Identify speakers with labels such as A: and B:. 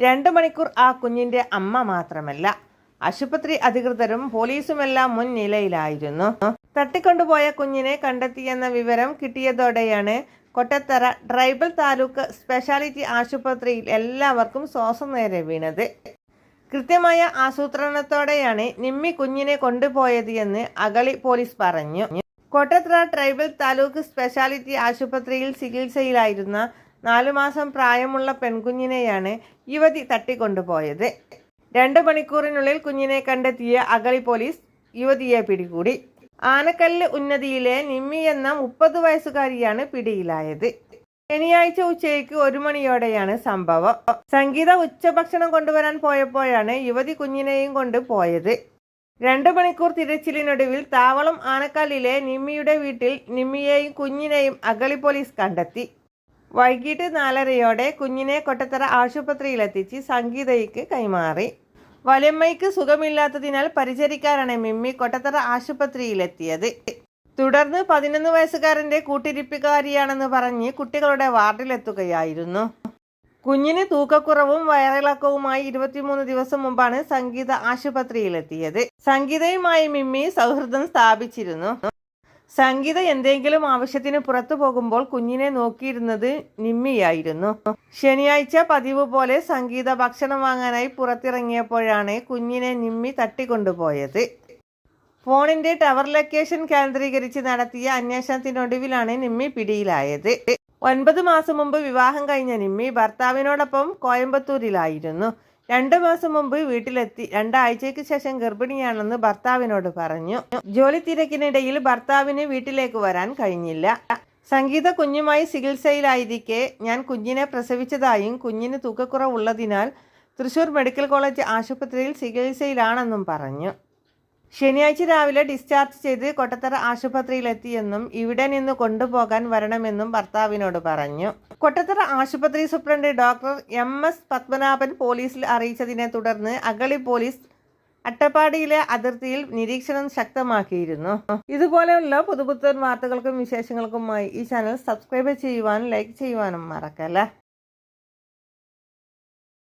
A: രണ്ട് മണിക്കൂർ ആ കുഞ്ഞിന്റെ അമ്മ മാത്രമല്ല. ആശുപത്രി അധികൃതരും പോലീസുമെല്ലാം മുൻനിലയിലായിരുന്നു തട്ടിക്കൊണ്ടുപോയ കുഞ്ഞിനെ കണ്ടെത്തിയെന്ന വിവരം കിട്ടിയതോടെയാണ് കൊട്ടത്തറ ട്രൈബൽ താലൂക്ക് സ്പെഷ്യാലിറ്റി ആശുപത്രിയിൽ എല്ലാവർക്കും ശ്വാസം നേരെ വീണത്. കൃത്യമായ ആസൂത്രണത്തോടെയാണ് നിമ്മി കുഞ്ഞിനെ കൊണ്ടുപോയത് എന്ന് അഗളി പോലീസ് പറഞ്ഞു. കൊട്ടത്തറ ട്രൈബൽ താലൂക്ക് സ്പെഷ്യാലിറ്റി ആശുപത്രിയിൽ ചികിത്സയിലായിരുന്ന നാലു മാസം പ്രായമുള്ള പെൺകുഞ്ഞിനെയാണ് യുവതി തട്ടിക്കൊണ്ടുപോയത്. രണ്ട് മണിക്കൂറിനുള്ളിൽ കുഞ്ഞിനെ കണ്ടെത്തിയ അഗളി പോലീസ് യുവതിയെ പിടികൂടി. ആനക്കല്ല് ഉന്നതിയിലെ നിമ്മി എന്ന മുപ്പത് വയസ്സുകാരിയാണ് പിടിയിലായത്. ശനിയാഴ്ച ഉച്ചയ്ക്ക് ഒരു മണിയോടെയാണ് സംഭവം. സംഗീത ഉച്ചഭക്ഷണം കൊണ്ടുവരാൻ പോയപ്പോഴാണ് യുവതി കുഞ്ഞിനെയും കൊണ്ട് പോയത്. രണ്ടു മണിക്കൂർ തിരച്ചിലിനൊടുവിൽ താവളം ആനക്കാലിലെ നിമ്മിയുടെ വീട്ടിൽ നിമ്മിയെയും കുഞ്ഞിനെയും അഗളി പോലീസ് കണ്ടെത്തി. വൈകിട്ട് നാലരയോടെ കുഞ്ഞിനെ കൊട്ടത്തറ ആശുപത്രിയിലെത്തിച്ച് സംഗീതയ്ക്ക് കൈമാറി. വലമ്മയ്ക്ക് സുഖമില്ലാത്തതിനാൽ പരിചരിക്കാനാണ് മിമ്മി കൊട്ടത്തറ ആശുപത്രിയിലെത്തിയത്. തുടർന്ന് പതിനൊന്ന് വയസ്സുകാരന്റെ കൂട്ടിരിപ്പുകാരിയാണെന്ന് പറഞ്ഞ് കുട്ടികളുടെ വാർഡിലെത്തുകയായിരുന്നു. കുഞ്ഞിന് തൂക്കക്കുറവും വയറിളക്കവുമായി ഇരുപത്തിമൂന്ന് ദിവസം മുമ്പാണ് സംഗീത ആശുപത്രിയിലെത്തിയത്. സംഗീതയുമായി മിമ്മി സൗഹൃദം സ്ഥാപിച്ചിരുന്നു. സംഗീത എന്തെങ്കിലും ആവശ്യത്തിന് പുറത്തു പോകുമ്പോൾ കുഞ്ഞിനെ നോക്കിയിരുന്നത് നിമ്മിയായിരുന്നു. ശനിയാഴ്ച പതിവ് പോലെ സംഗീത ഭക്ഷണം വാങ്ങാനായി പുറത്തിറങ്ങിയപ്പോഴാണ് കുഞ്ഞിനെ നിമ്മി തട്ടിക്കൊണ്ടുപോയത്. ഫോണിന്റെ ടവർ ലൊക്കേഷൻ കേന്ദ്രീകരിച്ച് നടത്തിയ അന്വേഷണത്തിനൊടുവിലാണ് നിമ്മി പിടിയിലായത്. ഒൻപത് മാസം മുമ്പ് വിവാഹം കഴിഞ്ഞ നിമ്മി ഭർത്താവിനോടൊപ്പം കോയമ്പത്തൂരിലായിരുന്നു. രണ്ട് മാസം മുമ്പ് വീട്ടിലെത്തി. രണ്ടാഴ്ചയ്ക്ക് ശേഷം ഗർഭിണിയാണെന്ന് ഭർത്താവിനോട് പറഞ്ഞു. ജോലി തിരക്കിനിടയിൽ ഭർത്താവിന് വീട്ടിലേക്ക് വരാൻ കഴിഞ്ഞില്ല. സംഗീത കുഞ്ഞുമായി ചികിത്സയിലായിരിക്കെ ഞാൻ കുഞ്ഞിനെ പ്രസവിച്ചതായും കുഞ്ഞിന് തൂക്കക്കുറവുള്ളതിനാൽ തൃശൂർ മെഡിക്കൽ കോളേജ് ആശുപത്രിയിൽ ചികിത്സയിലാണെന്നും പറഞ്ഞു. ശനിയാഴ്ച രാവിലെ ഡിസ്ചാർജ് ചെയ്ത് കൊട്ടത്തറ ആശുപത്രിയിലെത്തിയെന്നും ഇവിടെ നിന്ന് കൊണ്ടുപോകാൻ വരണമെന്നും ഭർത്താവിനോട് പറഞ്ഞു. കൊട്ടത്തറ ആശുപത്രി superintendent doctor M S Padmanabhan പോലീസിൽ അറിയിച്ചതിനെ തുടർന്ന് അഗളി പോലീസ് അട്ടപ്പാടിയിലെ അതിർത്തിയിൽ നിരീക്ഷണം ശക്തമാക്കിയിരുന്നു. ഇതുപോലെയുള്ള പുതുപുത്തൻ വാർത്തകൾക്കും വിശേഷങ്ങൾക്കുമായി ഈ ചാനൽ സബ്സ്ക്രൈബ് ചെയ്യുവാനും ലൈക്ക് ചെയ്യുവാനും മറക്കല്ല?